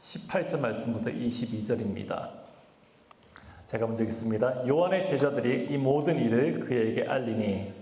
18절 말씀부터 22절입니다. 제가 먼저 읽습니다. 요한의 제자들이 이 모든 일을 그에게 알리니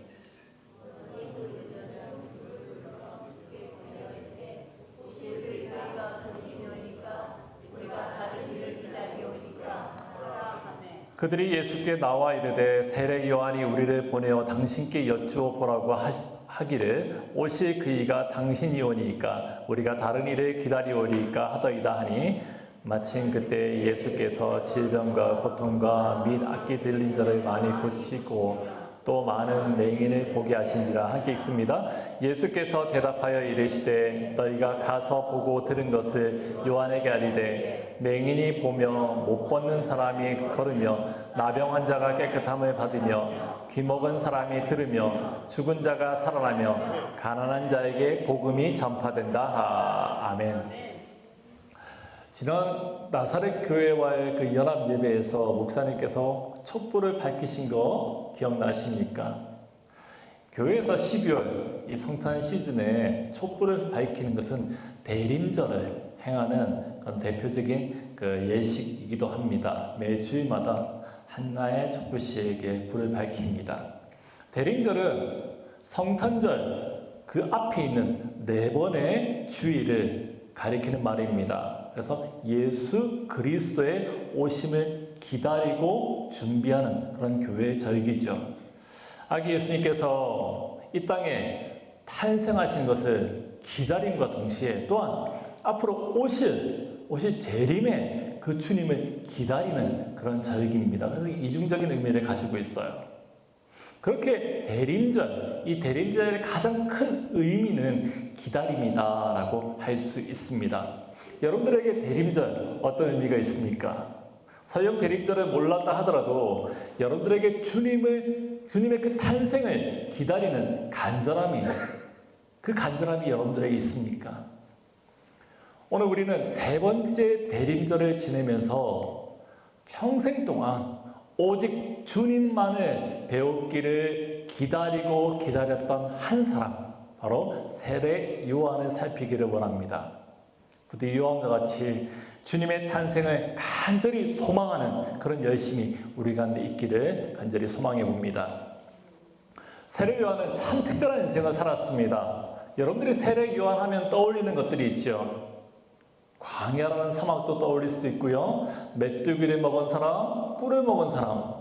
그들이 예수께 나와 이르되 세례 요한이 우리를 보내어 당신께 여쭈어 보라고 하시- 하기를 오실 그이가 당신이 오니까 우리가 다른 일을 기다리오리까 하더이다 하니 마침 그때 예수께서 질병과 고통과 및 악기 들린 자를 많이 고치고 또 많은 맹인을 보게 하신지라 함께 읽습니다. 예수께서 대답하여 이르시되 너희가 가서 보고 들은 것을 요한에게 알리되 맹인이 보며 못 벗는 사람이 걸으며 나병 환자가 깨끗함을 받으며 귀먹은 사람이 들으며 죽은 자가 살아나며 가난한 자에게 복음이 전파된다. 하. 아멘. 지난 나사렛 교회와의 그 연합 예배에서 목사님께서 촛불을 밝히신 거 기억나십니까? 교회에서 12월 이 성탄 시즌에 촛불을 밝히는 것은 대림절을 행하는 대표적인 그 예식이기도 합니다. 매 주일마다 한나의 촛불씨에게 불을 밝힙니다. 대림절은 성탄절 그 앞에 있는 네 번의 주일을 가리키는 말입니다. 그래서 예수 그리스도의 오심을 기다리고 준비하는 그런 교회의 절기죠. 아기 예수님께서 이 땅에 탄생하신 것을 기다림과 동시에 또한 앞으로 오실 오실 재림의 그 주님을 기다리는 그런 절기입니다. 그래서 이중적인 의미를 가지고 있어요. 그렇게 대림절, 이 대림절의 가장 큰 의미는 기다림이다라고 할 수 있습니다. 여러분들에게 대림절 어떤 의미가 있습니까? 설령 대림절을 몰랐다 하더라도 여러분들에게 주님을 주님의 그 탄생을 기다리는 간절함이 그 간절함이 여러분들에게 있습니까? 오늘 우리는 세 번째 대림절을 지내면서 평생 동안 오직 주님만을 배웠기를 기다리고 기다렸던 한 사람, 바로 세례 요한을 살피기를 원합니다. 부디 요한과 같이 주님의 탄생을 간절히 소망하는 그런 열심이 우리 가운데 있기를 간절히 소망해 봅니다. 세례 요한은 참 특별한 인생을 살았습니다. 여러분들이 세례 요한 하면 떠올리는 것들이 있죠. 광야라는 사막도 떠올릴 수도 있고요. 메뚜기를 먹은 사람, 꿀을 먹은 사람,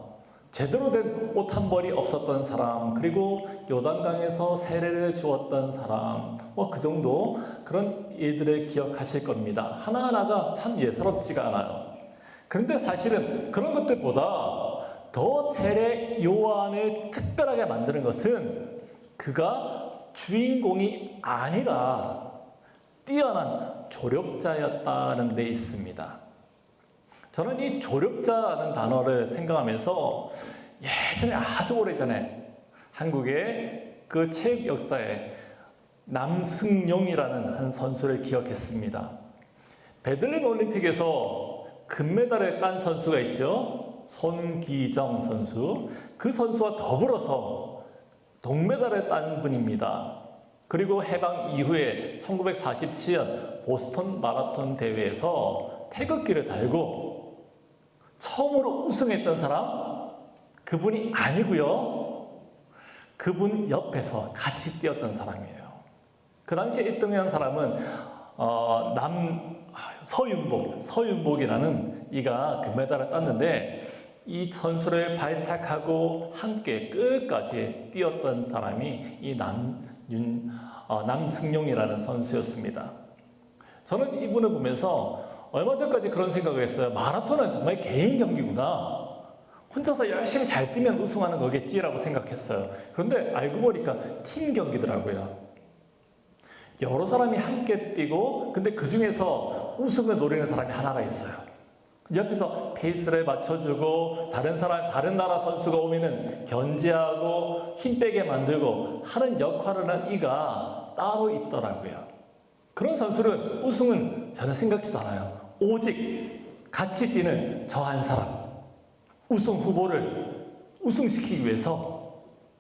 제대로 된 옷 한 벌이 없었던 사람, 그리고 요단강에서 세례를 주었던 사람, 뭐 그 정도 그런 일들을 기억하실 겁니다. 하나하나가 참 예사롭지가 않아요. 그런데 사실은 그런 것들보다 더 세례 요한을 특별하게 만드는 것은 그가 주인공이 아니라 뛰어난 조력자였다는 데 있습니다. 저는 이 조력자라는 단어를 생각하면서 예전에 아주 오래전에 한국의 그 체육 역사에 남승용이라는 한 선수를 기억했습니다. 베들린 올림픽에서 금메달을 딴 선수가 있죠. 손기정 선수. 그 선수와 더불어서 동메달을 딴 분입니다. 그리고 해방 이후에 1947년 보스턴 마라톤 대회에서 태극기를 달고 처음으로 우승했던 사람 그분이 아니고요. 그분 옆에서 같이 뛰었던 사람이에요. 그 당시에 1등한 사람은 어, 남 아, 서윤복, 서윤복이라는 이가 금메달을 땄는데 이 선수를 발탁하고 함께 끝까지 뛰었던 사람이 이 남윤 어, 남승용이라는 선수였습니다. 저는 이분을 보면서 얼마 전까지 그런 생각을 했어요. 마라톤은 정말 개인 경기구나. 혼자서 열심히 잘 뛰면 우승하는 거겠지라고 생각했어요. 그런데 알고 보니까 팀 경기더라고요. 여러 사람이 함께 뛰고, 근데 그 중에서 우승을 노리는 사람이 하나가 있어요. 옆에서 페이스를 맞춰주고, 다른 사람, 다른 나라 선수가 오면은 견제하고, 힘 빼게 만들고 하는 역할을 한 이가 따로 있더라고요. 그런 선수는 우승은 전혀 생각지도 않아요. 오직 같이 뛰는 저 한 사람. 우승 후보를 우승시키기 위해서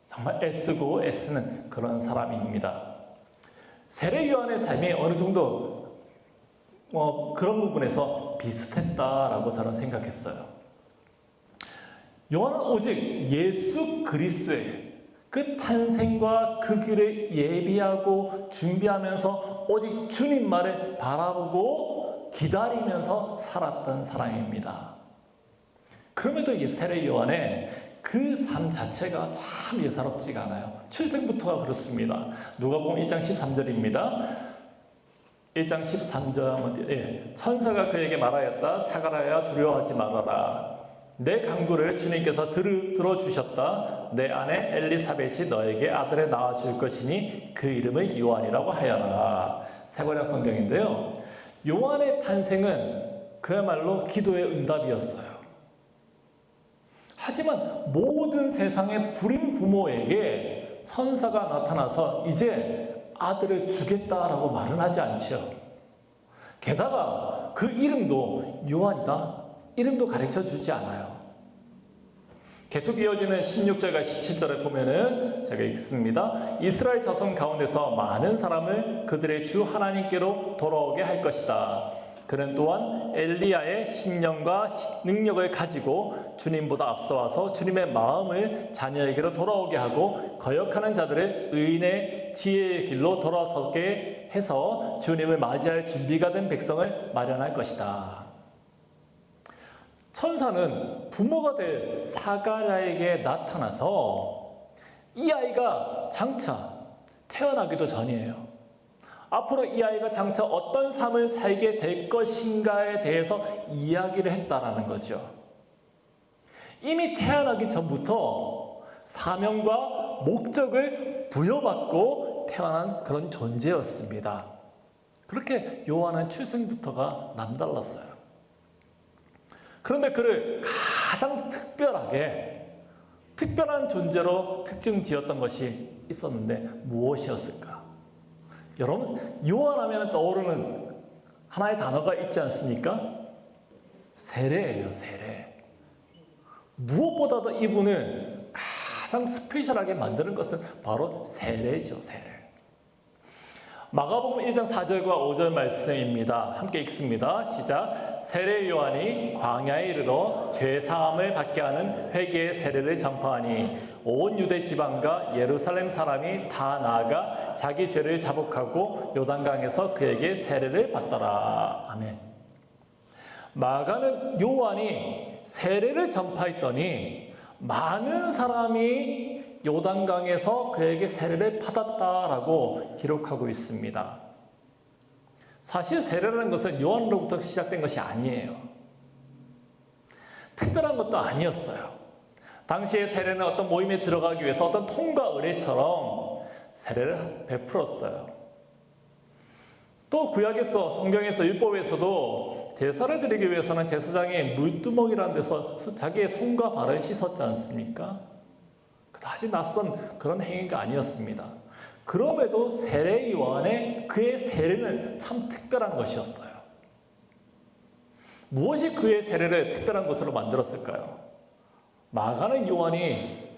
정말 애쓰고 애쓰는 그런 사람입니다. 세례 요한의 삶이 어느 정도 어, 그런 부분에서 비슷했다라고 저는 생각했어요. 요한은 오직 예수 그리스도의 그 탄생과 그 길을 예비하고 준비하면서 오직 주님만을 바라보고 기다리면서 살았던 사람입니다. 그럼에도 이 세례 요한의 그 삶 자체가 참 예사롭지가 않아요. 출생부터가 그렇습니다. 누가복음 1장 13절입니다. 1장 13절 예. 천사가 그에게 말하였다 사가라야 두려워하지 말아라 내 강구를 주님께서 들, 들어주셨다 내 아내 엘리사벳이 너에게 아들을 낳아줄 것이니 그 이름을 요한이라고 하여라 세번역 성경인데요 요한의 탄생은 그야말로 기도의 응답이었어요 하지만 모든 세상의 불임 부모에게 천사가 나타나서 이제 아들을 주겠다라고 말은 하지 않지요. 게다가 그 이름도 요한이다. 이름도 가르쳐 주지 않아요. 계속 이어지는 16절과 17절에 보면은 제가 읽습니다. 이스라엘 자손 가운데서 많은 사람을 그들의 주 하나님께로 돌아오게 할 것이다. 그는 또한 엘리야의 신령과 능력을 가지고 주님보다 앞서와서 주님의 마음을 자녀에게로 돌아오게 하고 거역하는 자들을 의인의 지혜의 길로 돌아서게 해서 주님을 맞이할 준비가 된 백성을 마련할 것이다. 천사는 부모가 될 사가랴에게 나타나서 이 아이가 장차 태어나기도 전이에요. 앞으로 이 아이가 장차 어떤 삶을 살게 될 것인가에 대해서 이야기를 했다라는 거죠. 이미 태어나기 전부터 사명과 목적을 부여받고 태어난 그런 존재였습니다. 그렇게 요한은 출생부터가 남달랐어요. 그런데 그를 가장 특별하게 특별한 존재로 특징 지었던 것이 있었는데 무엇이었을까? 여러분 요한하면 떠오르는 하나의 단어가 있지 않습니까? 세례예요, 세례. 무엇보다도 이분을 가장 스페셜하게 만드는 것은 바로 세례죠, 세례. 마가복음 1장 4절과 5절 말씀입니다. 함께 읽습니다. 시작. 세례 요한이 광야에 이르러 죄 사함을 받게 하는 회개의 세례를 전파하니 온 유대 지방과 예루살렘 사람이 다 나아가 자기 죄를 자복하고 요단강에서 그에게 세례를 받더라. 아멘. 마가는 요한이 세례를 전파했더니 많은 사람이 요단강에서 그에게 세례를 받았다라고 기록하고 있습니다. 사실 세례라는 것은 요한으로부터 시작된 것이 아니에요. 특별한 것도 아니었어요. 당시의 세례는 어떤 모임에 들어가기 위해서 어떤 통과 의례처럼 세례를 베풀었어요. 또 구약에서 성경에서 율법에서도 제사를 드리기 위해서는 제사장이 물두멍이라는 데서 자기의 손과 발을 씻었지 않습니까? 다시 낯선 그런 행위가 아니었습니다. 그럼에도 세례 요한의 그의 세례는 참 특별한 것이었어요. 무엇이 그의 세례를 특별한 것으로 만들었을까요? 마가는 요한이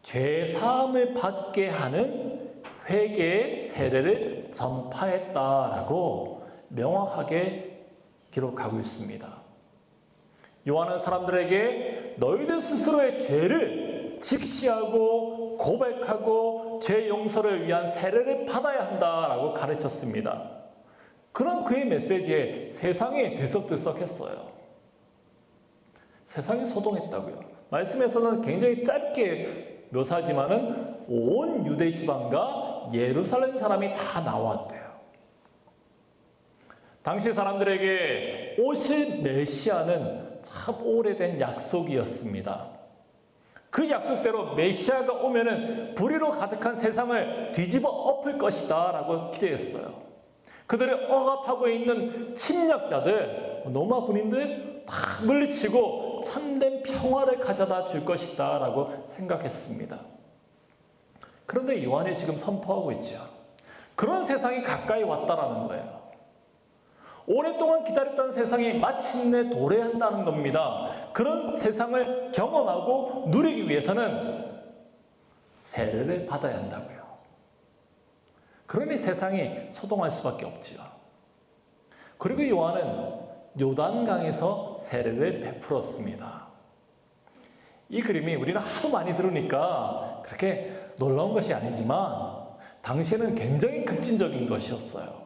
죄 사함을 받게 하는 회개의 세례를 전파했다라고 명확하게 기록하고 있습니다. 요한은 사람들에게 너희들 스스로의 죄를 직시하고 고백하고 죄 용서를 위한 세례를 받아야 한다라고 가르쳤습니다. 그런 그의 메시지에 세상이 들썩들썩했어요. 세상이 소동했다고요. 말씀에서는 굉장히 짧게 묘사지만은 온 유대 지방과 예루살렘 사람이 다 나왔대요. 당시 사람들에게 오실 메시아는 참 오래된 약속이었습니다. 그 약속대로 메시아가 오면은 불의로 가득한 세상을 뒤집어 엎을 것이다 라고 기대했어요. 그들을 억압하고 있는 침략자들, 노마 군인들 다 물리치고 참된 평화를 가져다 줄 것이다 라고 생각했습니다. 그런데 요한이 지금 선포하고 있죠. 그런 세상이 가까이 왔다라는 거예요. 오랫동안 기다렸던 세상이 마침내 도래한다는 겁니다. 그런 세상을 경험하고 누리기 위해서는 세례를 받아야 한다고요. 그러니 세상이 소동할 수밖에 없지요. 그리고 요한은 요단강에서 세례를 베풀었습니다. 이 그림이 우리는 하도 많이 들으니까 그렇게 놀라운 것이 아니지만 당시에는 굉장히 급진적인 것이었어요.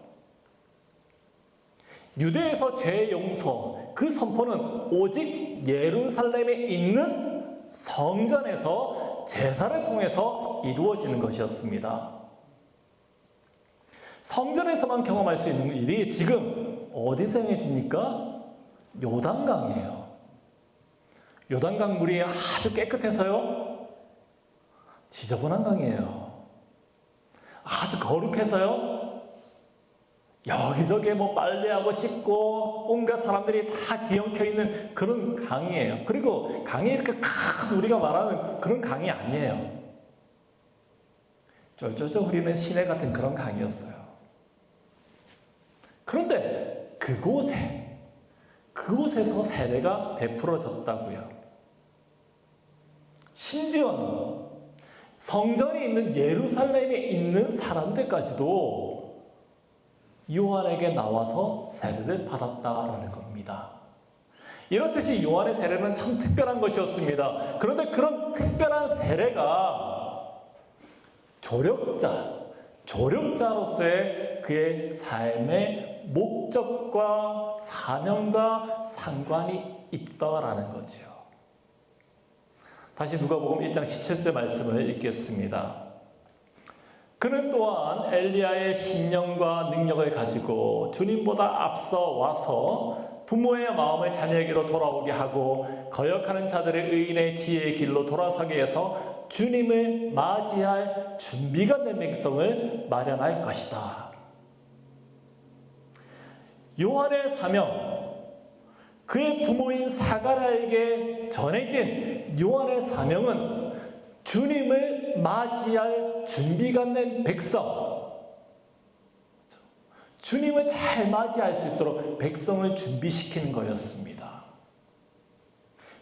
유대에서 죄 용서 그 선포는 오직 예루살렘에 있는 성전에서 제사를 통해서 이루어지는 것이었습니다. 성전에서만 경험할 수 있는 일이 지금 어디서 행해집니까? 요단강이에요. 요단강 물이 아주 깨끗해서요? 지저분한 강이에요. 아주 거룩해서요? 여기저기 뭐 빨래하고 씻고 온갖 사람들이 다 뒤엉켜 있는 그런 강이에요. 그리고 강이 이렇게 큰 우리가 말하는 그런 강이 아니에요. 쫄쫄쫄 흐리는 시내 같은 그런 강이었어요. 그런데 그곳에 그곳에서 세례가 베풀어졌다고요. 심지어는 성전이 있는 예루살렘에 있는 사람들까지도 요한에게 나와서 세례를 받았다라는 겁니다. 이렇듯이 요한의 세례는 참 특별한 것이었습니다. 그런데 그런 특별한 세례가 조력자, 조력자로서의 그의 삶의 목적과 사명과 상관이 있다라는 거지요. 다시 누가복음 1장 17절 말씀을 읽겠습니다. 그는 또한 엘리야의 신령과 능력을 가지고 주님보다 앞서 와서 부모의 마음을 자녀에게로 돌아오게 하고 거역하는 자들의 의인의 지혜의 길로 돌아서게 해서 주님을 맞이할 준비가 된 백성을 마련할 것이다. 요한의 사명, 그의 부모인 사가라에게 전해진 요한의 사명은 주님을 맞이할 준비가 된 백성, 주님을 잘 맞이할 수 있도록 백성을 준비시키는 거였습니다.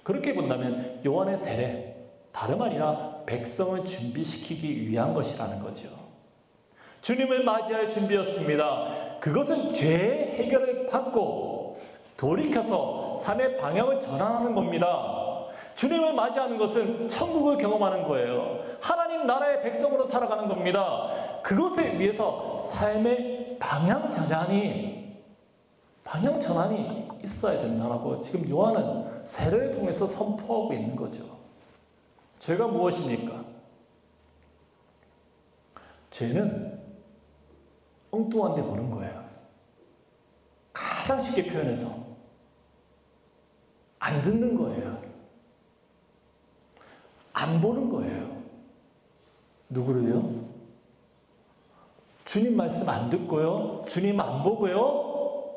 그렇게 본다면 요한의 세례, 다름 아니라 백성을 준비시키기 위한 것이라는 거죠. 주님을 맞이할 준비였습니다. 그것은 죄 해결을 받고 돌이켜서 삶의 방향을 전환하는 겁니다. 주님을 맞이하는 것은 천국을 경험하는 거예요. 하나님 나라의 백성으로 살아가는 겁니다. 그것을 위해서 삶의 방향 전환이 방향 전환이 있어야 된다라고 지금 요한은 세례를 통해서 선포하고 있는 거죠. 죄가 무엇입니까? 죄는 엉뚱한 데 보는 거예요. 가장 쉽게 표현해서 안 듣는 거예요. 안 보는 거예요. 누구를요? 주님 말씀 안 듣고요. 주님 안 보고요.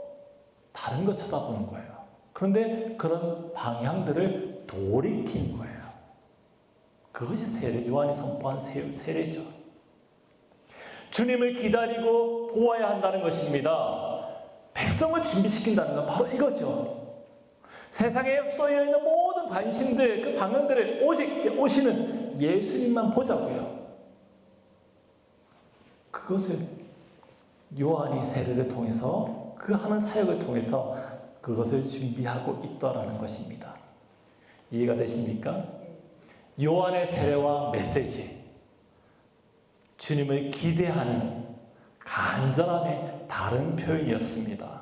다른 거 쳐다보는 거예요. 그런데 그런 방향들을 돌이킨 거예요. 그것이 세례, 요한이 선포한 세례죠. 주님을 기다리고 보아야 한다는 것입니다. 백성을 준비시킨다는 건 바로 이거죠. 세상에 쏘여 있는 모든 관심들, 그 방향들을 오직 오시는 예수님만 보자고요. 그것을 요한이 세례를 통해서 그 하는 사역을 통해서 그것을 준비하고 있다라는 것입니다. 이해가 되십니까? 요한의 세례와 메시지, 주님을 기대하는 간절함의 다른 표현이었습니다.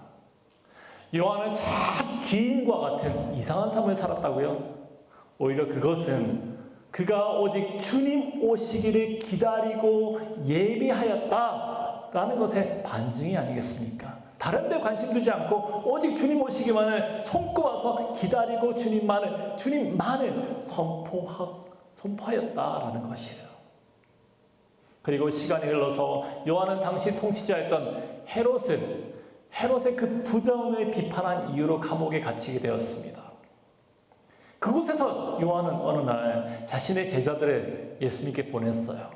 요한은 참 기인과 같은 이상한 삶을 살았다고요? 오히려 그것은 그가 오직 주님 오시기를 기다리고 예비하였다라는 것의 반증이 아니겠습니까? 다른 데 관심 두지 않고 오직 주님 오시기만을 손꼽아서 기다리고 주님만을 주님만을 선포하, 선포하였다라는 것이에요. 그리고 시간이 흘러서 요한은 당시 통치자였던 헤롯을 헤롯의 그 부정을 비판한 이유로 감옥에 갇히게 되었습니다. 그곳에서 요한은 어느 날 자신의 제자들을 예수님께 보냈어요.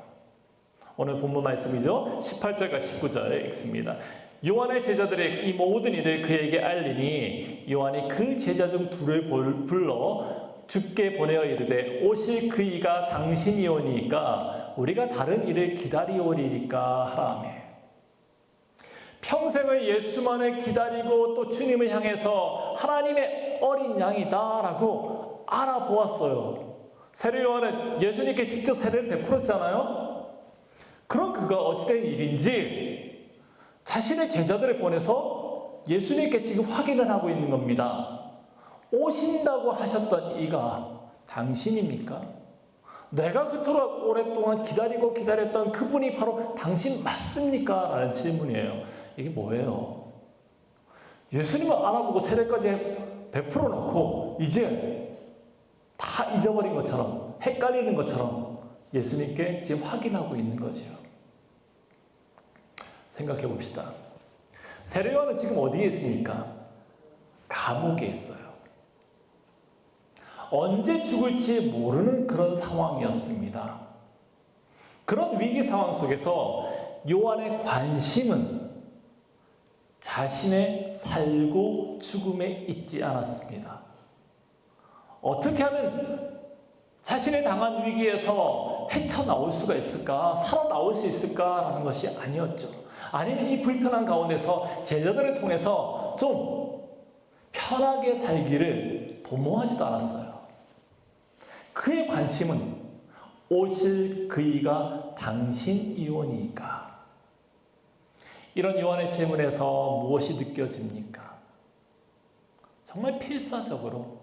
오늘 본문 말씀이죠. 18절과 19절 읽습니다. 요한의 제자들의 이 모든 일을 그에게 알리니 요한이 그 제자 중 둘을 불러 죽게 보내어 이르되 오실 그 이가 당신이오니까 우리가 다른 일을 기다리오리니까 하라며 평생을 예수만을 기다리고 또 주님을 향해서 하나님의 어린 양이다라고 알아보았어요. 세례 요한은 예수님께 직접 세례를 베풀었잖아요. 그럼 그가 어찌된 일인지 자신의 제자들을 보내서 예수님께 지금 확인을 하고 있는 겁니다. 오신다고 하셨던 이가 당신입니까? 내가 그토록 오랫동안 기다리고 기다렸던 그분이 바로 당신 맞습니까? 라는 질문이에요. 이게 뭐예요? 예수님을 알아보고 세례까지 베풀어 놓고 이제 다 잊어버린 것처럼 헷갈리는 것처럼 예수님께 지금 확인하고 있는 거죠. 생각해 봅시다. 세례요한은 지금 어디에 있습니까? 감옥에 있어요. 언제 죽을지 모르는 그런 상황이었습니다. 그런 위기 상황 속에서 요한의 관심은 자신의 살고 죽음에 있지 않았습니다. 어떻게 하면 자신의 당한 위기에서 헤쳐나올 수가 있을까? 살아나올 수 있을까 라는 것이 아니었죠. 아니면 이 불편한 가운데서 제자들을 통해서 좀 편하게 살기를 도모하지도 않았어요. 그의 관심은 오실 그이가 당신 이오니까. 이런 요한의 질문에서 무엇이 느껴집니까? 정말 필사적으로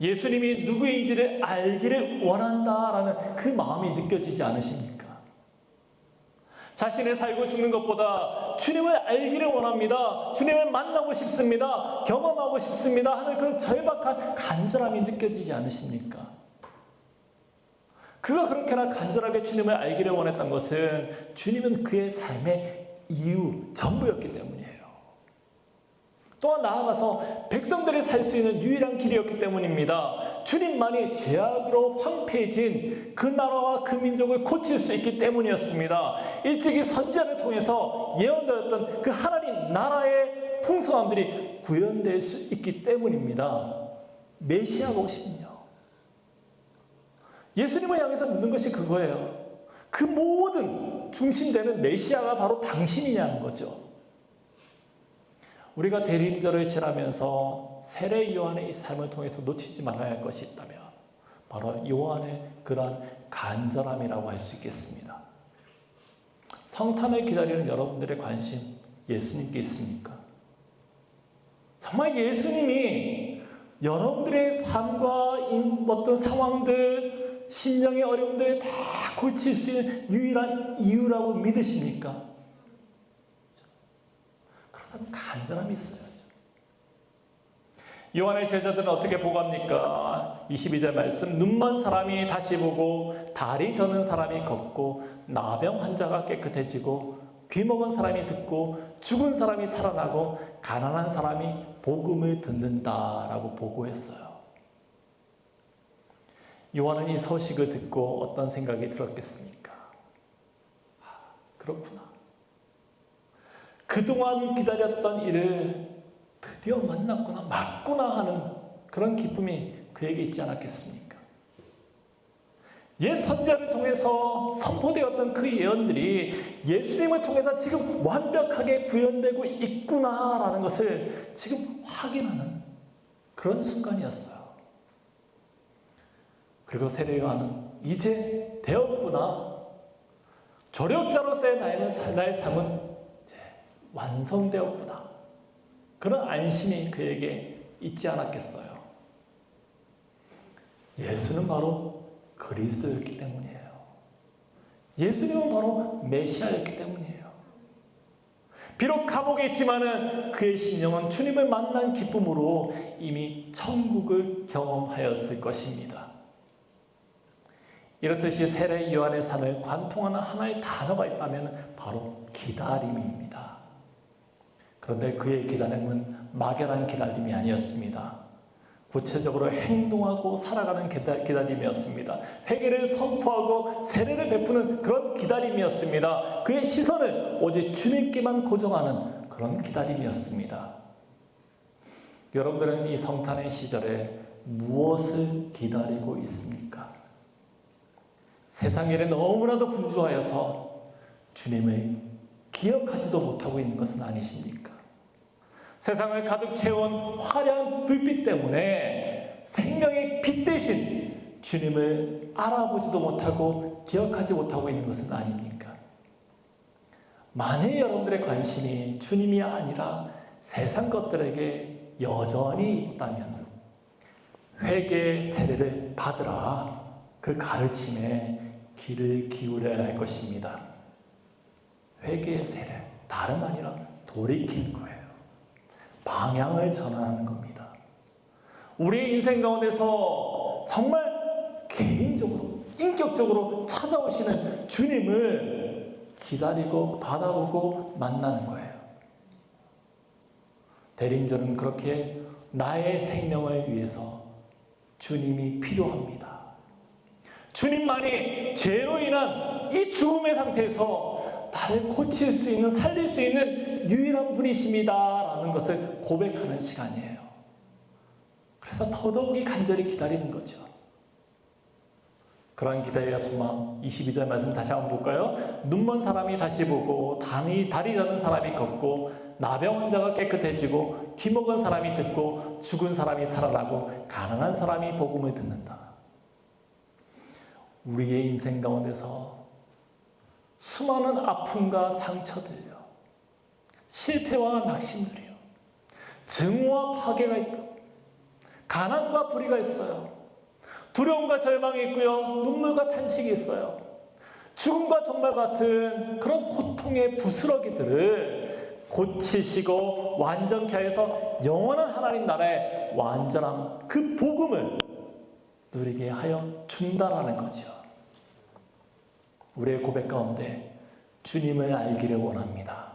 예수님이 누구인지를 알기를 원한다라는 그 마음이 느껴지지 않으십니까? 자신을 살고 죽는 것보다 주님을 알기를 원합니다. 주님을 만나고 싶습니다. 경험하고 싶습니다. 하는 그 절박한 간절함이 느껴지지 않으십니까? 그가 그렇게나 간절하게 주님을 알기를 원했던 것은 주님은 그의 삶의 이유, 전부였기 때문이에요. 또한 나아가서 백성들이 살 수 있는 유일한 길이었기 때문입니다. 주님만이 죄악으로 황폐해진 그 나라와 그 민족을 고칠 수 있기 때문이었습니다. 일찍이 선지자를 통해서 예언되었던 그 하나님 나라의 풍성함들이 구현될 수 있기 때문입니다. 메시아가 오시면요. 예수님을 향해서 묻는 것이 그거예요. 그 모든 중심되는 메시아가 바로 당신이냐는 거죠. 우리가 대림절을 지나면서 세례 요한의 이 삶을 통해서 놓치지 말아야 할 것이 있다면 바로 요한의 그러한 간절함이라고 할 수 있겠습니다. 성탄을 기다리는 여러분들의 관심 예수님께 있습니까? 정말 예수님이 여러분들의 삶과 어떤 상황들, 심령의 어려움들 다 고칠 수 있는 유일한 이유라고 믿으십니까? 그렇다면 간절함이 있어야죠. 요한의 제자들은 어떻게 보갑니까? 22절 말씀 눈먼 사람이 다시 보고 다리 저는 사람이 걷고 나병 환자가 깨끗해지고 귀 먹은 사람이 듣고 죽은 사람이 살아나고 가난한 사람이 복음을 듣는다라고 보고했어요. 요한은 이 소식을 듣고 어떤 생각이 들었겠습니까? 아, 그렇구나. 그동안 기다렸던 일을 드디어 만났구나, 맞구나 하는 그런 기쁨이 그에게 있지 않았겠습니까? 옛 선지자를 통해서 선포되었던 그 예언들이 예수님을 통해서 지금 완벽하게 구현되고 있구나라는 것을 지금 확인하는 그런 순간이었어요. 그리고 세례 요한은 이제 되었구나. 조력자로서의 나의, 나의 삶은 이제 완성되었구나. 그런 안심이 그에게 있지 않았겠어요. 예수는 바로 그리스도였기 때문이에요. 예수님은 바로 메시아였기 때문이에요. 비록 감옥에 있지만은 그의 심령은 주님을 만난 기쁨으로 이미 천국을 경험하였을 것입니다. 이렇듯이 세례 요한의 삶을 관통하는 하나의 단어가 있다면 바로 기다림입니다. 그런데 그의 기다림은 막연한 기다림이 아니었습니다. 구체적으로 행동하고 살아가는 기다림이었습니다. 회개를 선포하고 세례를 베푸는 그런 기다림이었습니다. 그의 시선을 오직 주님께만 고정하는 그런 기다림이었습니다. 여러분들은 이 성탄의 시절에 무엇을 기다리고 있습니까? 세상 일에 너무나도 분주하여서 주님을 기억하지도 못하고 있는 것은 아니십니까? 세상을 가득 채운 화려한 불빛 때문에 생명의 빛 대신 주님을 알아보지도 못하고 기억하지 못하고 있는 것은 아닙니까? 만일 여러분들의 관심이 주님이 아니라 세상 것들에게 여전히 있다면 회개의 세례를 받으라 그 가르침에 귀를 기울여야 할 것입니다. 회개의 세례 다름 아니라 돌이키는 거예요. 방향을 전환하는 겁니다. 우리의 인생 가운데서 정말 개인적으로 인격적으로 찾아오시는 주님을 기다리고 받아보고 만나는 거예요. 대림절은 그렇게 나의 생명을 위해서 주님이 필요합니다. 주님만이 죄로 인한 이 죽음의 상태에서 나를 고칠 수 있는, 살릴 수 있는 유일한 분이십니다라는 것을 고백하는 시간이에요. 그래서 더더욱이 간절히 기다리는 거죠. 그러한 기다리와 소망 22절 말씀 다시 한번 볼까요? 눈먼 사람이 다시 보고 다리, 다리 저는 사람이 걷고 나병 환자가 깨끗해지고 기먹은 사람이 듣고 죽은 사람이 살아나고 가난한 사람이 복음을 듣는다. 우리의 인생 가운데서 수많은 아픔과 상처들요, 실패와 낙심들이요, 증오와 파괴가 있고, 가난과 불의가 있어요. 두려움과 절망이 있고요, 눈물과 탄식이 있어요. 죽음과 정말 같은 그런 고통의 부스러기들을 고치시고 완전케 해서 영원한 하나님 나라의 완전한 그 복음을 누리게 하여 준다라는 거죠. 우리의 고백 가운데 주님을 알기를 원합니다.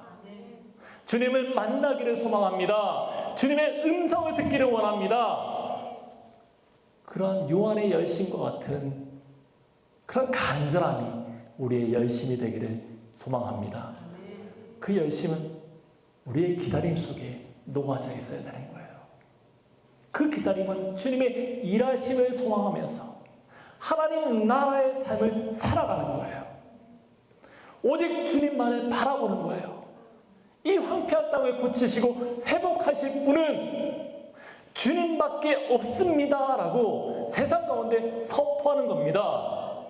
주님을 만나기를 소망합니다. 주님의 음성을 듣기를 원합니다. 그런 요한의 열심과 같은 그런 간절함이 우리의 열심이 되기를 소망합니다. 그 열심은 우리의 기다림 속에 녹아져 있어야 되는 거예요. 그 기다림은 주님의 일하심을 소망하면서 하나님 나라의 삶을 살아가는 거예요. 오직 주님만을 바라보는 거예요. 이 황폐한 땅을 고치시고 회복하실 분은 주님밖에 없습니다 라고 세상 가운데 선포하는 겁니다.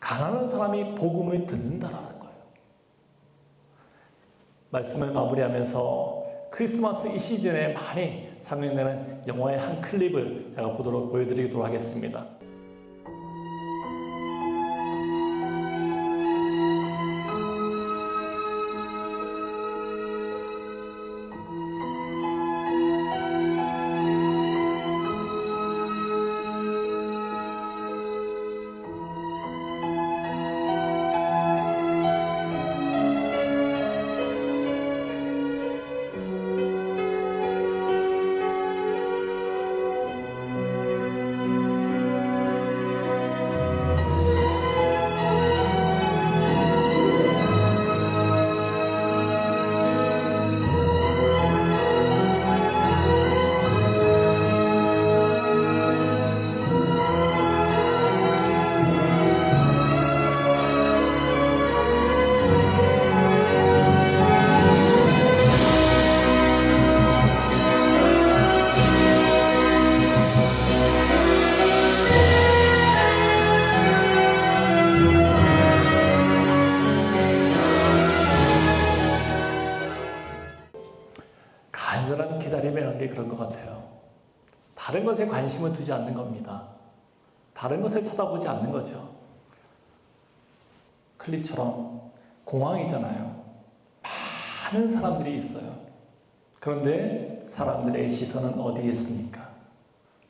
가난한 사람이 복음을 듣는다라는 거예요. 말씀을 마무리하면서 크리스마스 이 시즌에 많이 상영되는 영화의 한 클립을 제가 보도록 보여드리도록 하겠습니다. 다른 것에 관심을 두지 않는 겁니다. 다른 것을 쳐다보지 않는 거죠. 클립처럼 공항이잖아요. 많은 사람들이 있어요. 그런데 사람들의 시선은 어디에 있습니까?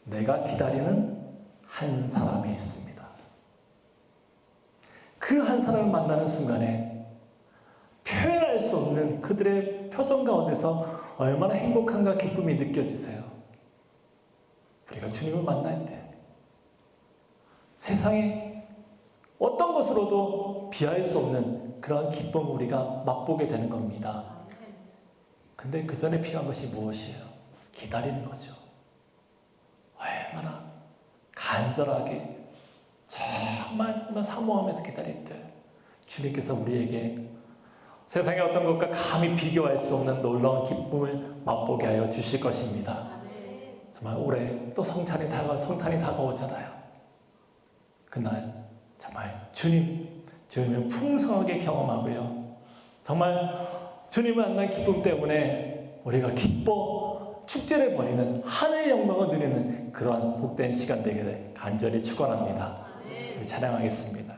내가 기다리는 한 사람에 있습니다. 그 한 사람을 만나는 순간에 표현할 수 없는 그들의 표정 가운데서 얼마나 행복한가 기쁨이 느껴지세요. 우리가 주님을 만날 때 세상에 어떤 것으로도 비할 수 없는 그러한 기쁨을 우리가 맛보게 되는 겁니다. 근데 그 전에 필요한 것이 무엇이에요? 기다리는 거죠. 얼마나 간절하게 정말 정말 사모하면서 기다릴 때 주님께서 우리에게 세상의 어떤 것과 감히 비교할 수 없는 놀라운 기쁨을 맛보게 하여 주실 것입니다. 정말 올해 또 성찬이 다가 성탄이 다가오잖아요. 그날 정말 주님, 주님을 풍성하게 경험하고요. 정말 주님을 만난 기쁨 때문에 우리가 기뻐 축제를 벌이는 하늘의 영광을 누리는 그러한 복된 시간 되기를 간절히 축원합니다. 찬양하겠습니다.